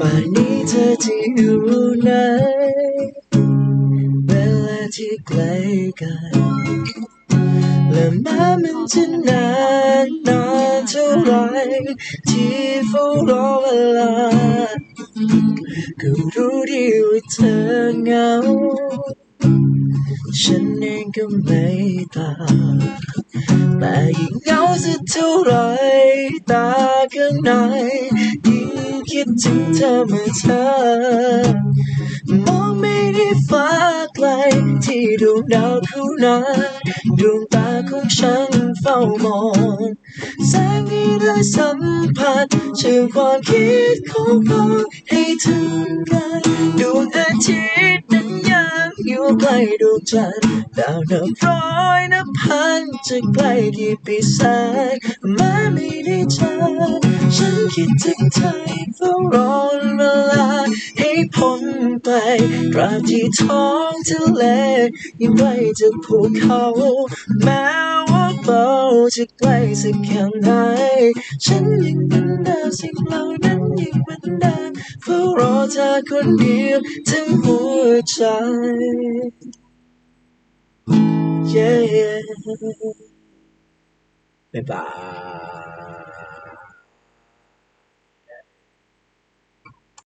ป่านนี้เธอจะอยู่ไหนเวลาที่ไกลกันและแม้มันจะนานนานเท่าไรที่เฝ้ารอเวลาก็รู้ดีว่าเธอเหงา ฉันเองก็ไม่ต่างแต่ยิ่งเหงาสักเท่าไรตาข้างในยิ คิดถึงเธอเมื่อเธอ มองไม่ได้ฟ้าไกล ที่ดวงดาวคู่นั้นดวงตาของฉันเฝ้ามองแสงนี้ได้สัมผัสเชื่อความคิดของเราให้ถึงกันดวงอาทิตย์นั้นยังอยู่ใกล้ดวงจันทร์ดาวนับร้อยนับพันจะใกล้กี่ปีแสงม้ไม่ได คิดถึงเธอเฝ้ารอเวลาให้พ้นไปตราบที่ท้องทะเลยังไกลจากภูเขาแม้ว่าเราจะใกลสักแค่ไหนฉันยังเป็นเดิมสิ่งเหล่านั้นยังเหมือนเดิมเฝ้ารอเธอคนเดียวทั้งหัวใจ yeah บ๊ายบาย